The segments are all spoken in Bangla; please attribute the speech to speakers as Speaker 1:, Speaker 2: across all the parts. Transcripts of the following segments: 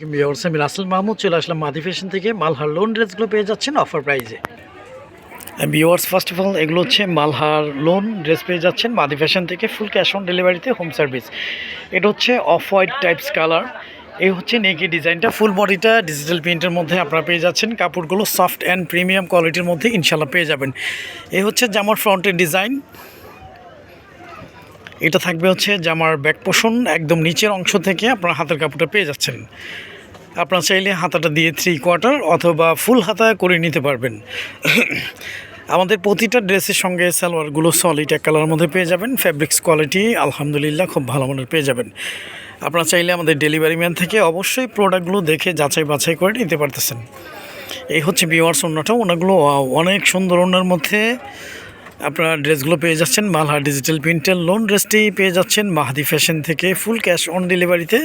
Speaker 1: ভিউয়ার্স আমি রাসেল মাহমুদ চলে আসলাম মাদি ফ্যাশন থেকে। মালহার লোন ড্রেসগুলো পেয়ে যাচ্ছেন অফার প্রাইজে ভিউয়ার্স ফার্স্ট অফ অল এগুলো হচ্ছে মালহার লোন ড্রেস পেয়ে যাচ্ছেন মাদি ফ্যাশন থেকে ফুল ক্যাশ অন ডেলিভারিতে হোম সার্ভিস এটা হচ্ছে অফ হোয়াইট টাইপস কালার এই হচ্ছে নেকি ডিজাইনটা ফুল বডিটা ডিজিটাল প্রিন্টের মধ্যে আপনারা পেয়ে যাচ্ছেন। কাপড়গুলো সফট অ্যান্ড প্রিমিয়াম কোয়ালিটির মধ্যে ইনশাল্লাহ পেয়ে যাবেন। এই হচ্ছে জামার ফ্রন্টের ডিজাইন এটা থাকবে হচ্ছে জামার ব্যাক পোষণ একদম নিচের অংশ থেকে আপনার হাতের কাপড়টা পেয়ে যাচ্ছেন। আপনারা চাইলে হাতাটা দিয়ে থ্রি কোয়ার্টার অথবা ফুল হাতা করে নিতে পারবেন। আমাদের প্রতিটা ড্রেসের সঙ্গে সালোয়ারগুলো সলিড এক কালারের মধ্যে পেয়ে যাবেন। ফ্যাব্রিক্স কোয়ালিটি আলহামদুলিল্লাহ খুব ভালো মানের পেয়ে যাবেন। আপনারা চাইলে আমাদের ডেলিভারি ম্যান থেকে অবশ্যই প্রোডাক্টগুলো দেখে যাচাই বাছাই করে নিতে পারতেছেন। এই হচ্ছে বিওয়ার্স অন্যটা। ওনাগুলো অনেক সুন্দর ওনার মধ্যে আপনারা ড্রেসগুলো পেয়ে যাচ্ছেন মালহা ডিজিটাল প্রিন্টের লোন ড্রেসটি পেয়ে যাচ্ছেন মাহাদি ফ্যাশন থেকে ফুল ক্যাশ অন ডেলিভারিতে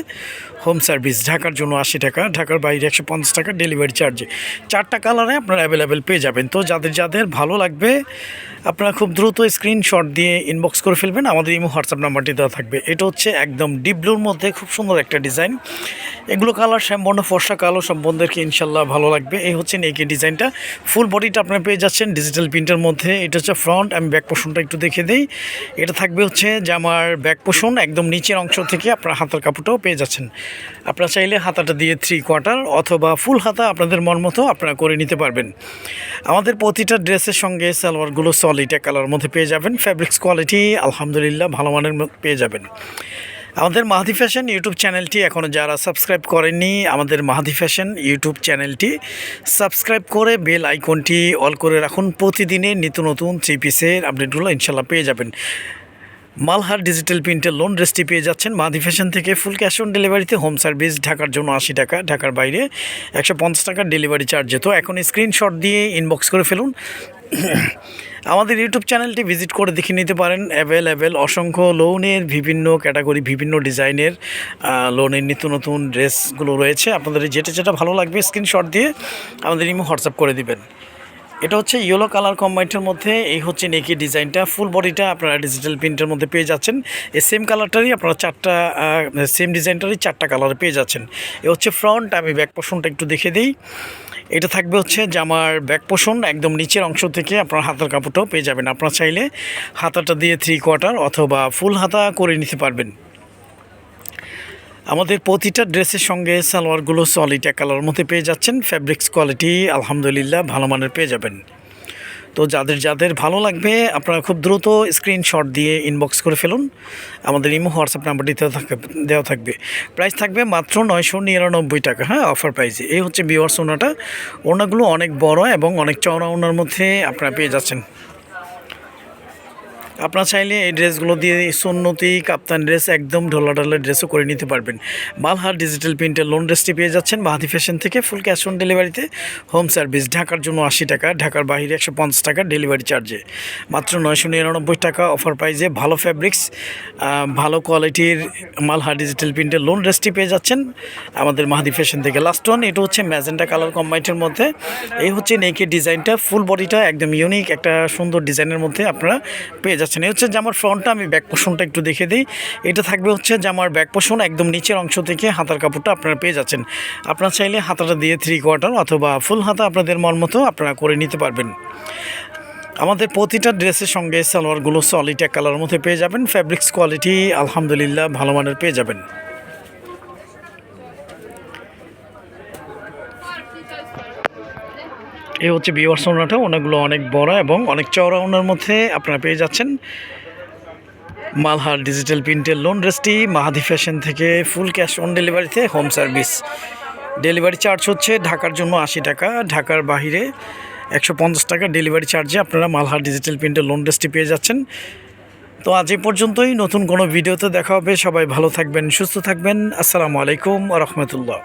Speaker 1: হোম সার্ভিস ঢাকার জন্য আশি টাকা, ঢাকার বাইরে একশো পঞ্চাশ টাকা ডেলিভারি চার্জে চারটা কালারে আপনারা অ্যাভেলেবেল পেয়ে যাবেন। তো যাদের যাদের ভালো লাগবে, আপনারা খুব দ্রুত স্ক্রিনশট দিয়ে ইনবক্স করে ফেলবেন। আমাদের ইমো হোয়াটসঅ্যাপ নাম্বারটি দেওয়া থাকবে। এটা হচ্ছে একদম ডিপ ব্লুর মধ্যে খুব সুন্দর একটা ডিজাইন এগুলো কালার সম্পূর্ণ ফর্সা কালো সব ইনশাল্লাহ ভালো লাগবে। এই হচ্ছে নেকি ডিজাইনটা ফুল বডিটা আপনারা পেয়ে যাচ্ছেন ডিজিটাল প্রিন্টের মধ্যে। এটা হচ্ছে ফ্রন্ট আমি ব্যাক পোষণটা একটু দেখে দিই। এটা থাকবে হচ্ছে জামার ব্যাক পোষণ একদম নিচের অংশ থেকে আপনার হাতার কাপড়টাও পেয়ে যাচ্ছেন। আপনারা চাইলে হাতাটা দিয়ে থ্রি কোয়ার্টার অথবা ফুল হাতা আপনাদের মন মতো আপনারা করে নিতে পারবেন। আমাদের প্রতিটা ড্রেসের সঙ্গে সালোয়ারগুলো সলিড এক কালার মধ্যে পেয়ে যাবেন। ফ্যাব্রিক্স কোয়ালিটি আলহামদুলিল্লাহ, ভালো মানের পেয়ে যাবেন। আমাদের মাহাদি ফ্যাশন ইউটিউব চ্যানেলটি এখনও যারা সাবস্ক্রাইব করেননি, আমাদের মাহাদি ফ্যাশন ইউটিউব চ্যানেলটি সাবস্ক্রাইব করে বেল আইকনটি অল করে রাখুন। প্রতিদিনের নিত্য নতুন থ্রি পিসের আপডেটগুলো ইনশাল্লাহ পেয়ে যাবেন। মালহার ডিজিটাল প্রিন্টের লোন ড্রেসটি পেয়ে যাচ্ছেন। মাহাদি ফ্যাশন থেকে ফুল ক্যাশ অন ডেলিভারিতে হোম সার্ভিস ঢাকার জন্য আশি টাকা, ঢাকার বাইরে একশো পঞ্চাশ টাকার ডেলিভারি চার্জ যেত এখন স্ক্রিনশট দিয়ে ইনবক্স করে ফেলুন। আমাদের ইউটিউব চ্যানেলটি ভিজিট করে দেখে নিতে পারেন। অ্যাভেলেবেল অসংখ্য লোনের বিভিন্ন ক্যাটাগরি বিভিন্ন ডিজাইনের লোনের নিত্য নতুন ড্রেসগুলো রয়েছে। আপনাদের যেটা যেটা ভালো লাগবে স্ক্রিনশট দিয়ে আমাদের ইমো হোয়াটসঅ্যাপ করে দিবেন। এটা হচ্ছে ইয়েলো কালার কম্বাইন্টের মধ্যে, এই হচ্ছে নেকি ডিজাইনটা ফুল বডিটা আপনারা ডিজিটাল প্রিন্টের মধ্যে পেয়ে যাচ্ছেন। এই সেম কালারটারই আপনারা চারটা সেম ডিজাইনটারই চারটা কালারে পেয়ে যাচ্ছেন। এ হচ্ছে ফ্রন্ট আমি ব্যাক পোষণটা একটু দেখে দিই। এটা থাকবে হচ্ছে জামার ব্যাক পোষণ একদম নিচের অংশ থেকে আপনার হাতার কাপড়টাও পেয়ে যাবেন। আপনারা চাইলে হাতাটা দিয়ে থ্রি কোয়ার্টার অথবা ফুল হাতা করে নিতে পারবেন। আমাদের প্রতিটা ড্রেসের সঙ্গে সালোয়ারগুলো সলিড কালার মধ্যে পেয়ে যাচ্ছেন। ফ্যাব্রিক্স কোয়ালিটি আলহামদুলিল্লাহ, ভালো মানের পেয়ে যাবেন। তো যাদের যাদের ভালো লাগবে, আপনারা খুব দ্রুত স্ক্রিনশট দিয়ে ইনবক্স করে ফেলুন। আমাদের ইমো হোয়াটসঅ্যাপ নাম্বারটি দেওয়া থাকবে প্রাইস থাকবে। মাত্র নয়শো নিরানব্বই টাকা। হ্যাঁ অফার প্রাইসে এই হচ্ছে বিওয়ার্স ওনাটা। ওনাগুলো অনেক বড় এবং অনেক চওড়া ওনার মধ্যে আপনারা পেয়ে যাচ্ছেন। আপনারা চাইলে এই ড্রেসগুলো দিয়ে সুন্নতি কাপ্তান ড্রেস একদম ঢোলা ঢালা ড্রেসও করে নিতে পারবেন। মালহার ডিজিটাল প্রিন্টের লোন ড্রেসটি পেয়ে যাচ্ছেন বাহাদি ফ্যাশন থেকে, ফুল ক্যাশ অন ডেলিভারিতে হোম সার্ভিস। ঢাকার জন্য আশি টাকা, ঢাকার বাইরে একশো পঞ্চাশ টাকা ডেলিভারি চার্জে। মাত্র নয়শো নিরানব্বই টাকা অফার প্রাইজে ভালো ফ্যাব্রিক্স ভালো কোয়ালিটির মালহার ডিজিটাল প্রিন্টের লোন ড্রেসটি পেয়ে যাচ্ছেন আমাদের মাহাদি ফ্যাশন থেকে। লাস্ট ওয়ান, এটা হচ্ছে ম্যাজেন্টা কালার কম্বাইন্টের মধ্যে। এই হচ্ছে নেকের ডিজাইনটা, ফুল বডিটা একদম ইউনিক, একটা সুন্দর ডিজাইনের মধ্যে আপনারা পেয়ে যাচ্ছেন। এই হচ্ছে জামার ফ্রন্টটা, আমি ব্যাক পোষণটা একটু দেখে দিই। এটা থাকবে হচ্ছে জামার ব্যাক পোষণ একদম নিচের অংশ থেকে হাতার কাপড়টা আপনারা পেয়ে যাচ্ছেন। আপনারা চাইলে হাতাটা দিয়ে থ্রি কোয়ার্টার অথবা ফুল হাতা আপনাদের মন মতো আপনারা করে নিতে পারবেন। আমাদের প্রতিটা ড্রেসের সঙ্গে সালোয়ারগুলো সলিড এক কালারের মধ্যে পেয়ে যাবেন। ফ্যাব্রিক্স কোয়ালিটি আলহামদুলিল্লাহ, ভালো মানের পেয়ে যাবেন। এই হচ্ছে বিওয়ার্স ওনাটা ওনাগুলো অনেক বড় এবং অনেক চওড়া ওনার মধ্যে আপনারা পেয়ে যাচ্ছেন। মালহার ডিজিটাল প্রিন্টের লোন ড্রেসটি মাহাদি ফ্যাশন থেকে ফুল ক্যাশ অন ডেলিভারিতে হোম সার্ভিস ডেলিভারি চার্জ হচ্ছে ঢাকার জন্য আশি টাকা, ঢাকার বাহিরে একশো পঞ্চাশ টাকা ডেলিভারি চার্জে আপনারা মালহার ডিজিটাল প্রিন্টের লোন ড্রেসটি পেয়ে যাচ্ছেন। তো আজ এ পর্যন্তই, নতুন কোনো ভিডিওতে দেখা হবে। সবাই ভালো থাকবেন, সুস্থ থাকবেন। আসসালামু আলাইকুম রহমতুল্লাহ।